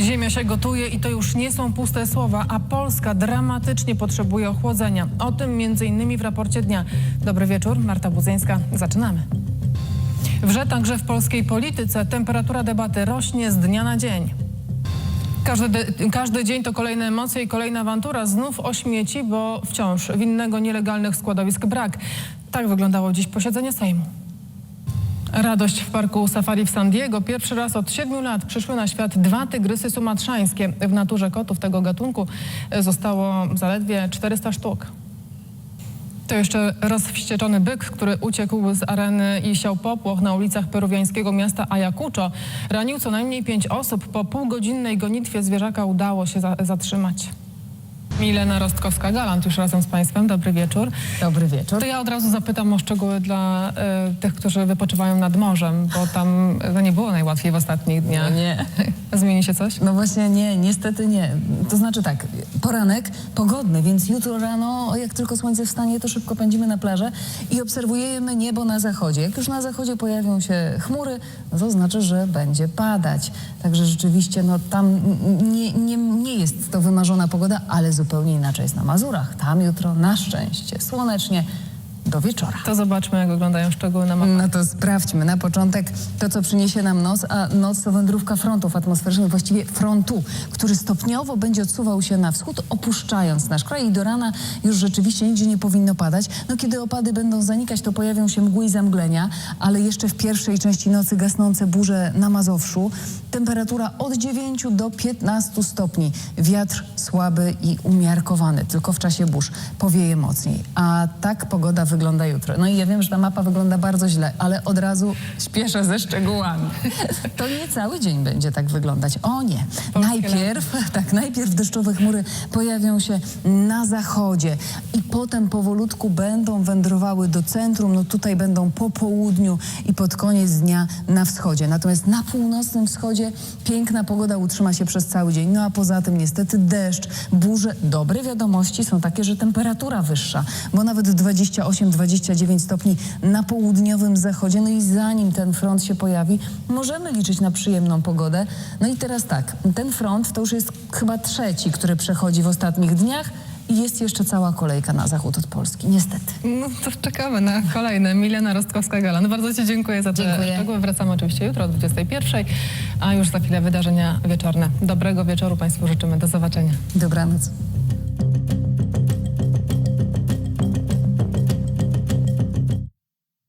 Ziemia się gotuje i to już nie są puste słowa, a Polska dramatycznie potrzebuje ochłodzenia. O tym innymi w raporcie dnia. Dobry wieczór, Marta Budzyńska. Zaczynamy. Wrze także w polskiej polityce temperatura debaty rośnie z dnia na dzień. Każdy, każdy dzień to kolejne emocje i kolejna awantura. Znów o śmieci, bo wciąż winnego nielegalnych składowisk brak. Tak wyglądało dziś posiedzenie Sejmu. Radość w parku safari w San Diego. Pierwszy raz od siedmiu lat przyszły na świat dwa tygrysy sumatrzańskie. W naturze kotów tego gatunku e, zostało zaledwie 400 sztuk. To jeszcze rozwścieczony byk, który uciekł z areny i siał popłoch na ulicach peruwiańskiego miasta Ayacucho. Ranił co najmniej pięć osób. Po półgodzinnej gonitwie zwierzaka udało się za- zatrzymać. Milena Rostkowska-Galant już razem z Państwem. Dobry wieczór. Dobry wieczór. To ja od razu zapytam o szczegóły dla e, tych, którzy wypoczywają nad morzem, bo tam e, nie było najłatwiej w ostatnich dniach. No nie. Zmieni się coś? No właśnie nie, niestety nie. To znaczy tak, poranek pogodny, więc jutro rano, jak tylko słońce wstanie, to szybko pędzimy na plażę i obserwujemy niebo na zachodzie. Jak już na zachodzie pojawią się chmury, no to znaczy, że będzie padać. Także rzeczywiście no, tam nie, nie to wymarzona pogoda, ale zupełnie inaczej jest na Mazurach. Tam jutro na szczęście słonecznie do wieczora. To zobaczmy, jak wyglądają szczegóły na mapie. No to sprawdźmy na początek to, co przyniesie nam noc, a noc to wędrówka frontów atmosferycznych, właściwie frontu, który stopniowo będzie odsuwał się na wschód, opuszczając nasz kraj i do rana już rzeczywiście nigdzie nie powinno padać. No kiedy opady będą zanikać, to pojawią się mgły i zamglenia, ale jeszcze w pierwszej części nocy gasnące burze na Mazowszu. Temperatura od 9 do 15 stopni. Wiatr słaby i umiarkowany, tylko w czasie burz powieje mocniej. A tak pogoda wygląda jutro. No i ja wiem, że ta mapa wygląda bardzo źle, ale od razu śpieszę ze szczegółami. To nie cały dzień będzie tak wyglądać. O nie. Najpierw, tak, najpierw deszczowe chmury pojawią się na zachodzie i potem powolutku będą wędrowały do centrum. No tutaj będą po południu i pod koniec dnia na wschodzie. Natomiast na północnym wschodzie piękna pogoda utrzyma się przez cały dzień. No a poza tym niestety deszcz, burze. Dobre wiadomości są takie, że temperatura wyższa, bo nawet 28-29 stopni na południowym zachodzie. No i zanim ten front się pojawi, możemy liczyć na przyjemną pogodę. No i teraz tak, ten front to już jest chyba trzeci, który przechodzi w ostatnich dniach i jest jeszcze cała kolejka na zachód od Polski, niestety. No to czekamy na kolejne. Milena Rostkowska-Galant. Bardzo Ci dziękuję za te Dziękuję. szczegóły. Wracamy oczywiście jutro o 21.00, a już za chwilę wydarzenia wieczorne. Dobrego wieczoru Państwu życzymy. Do zobaczenia. Dobranoc.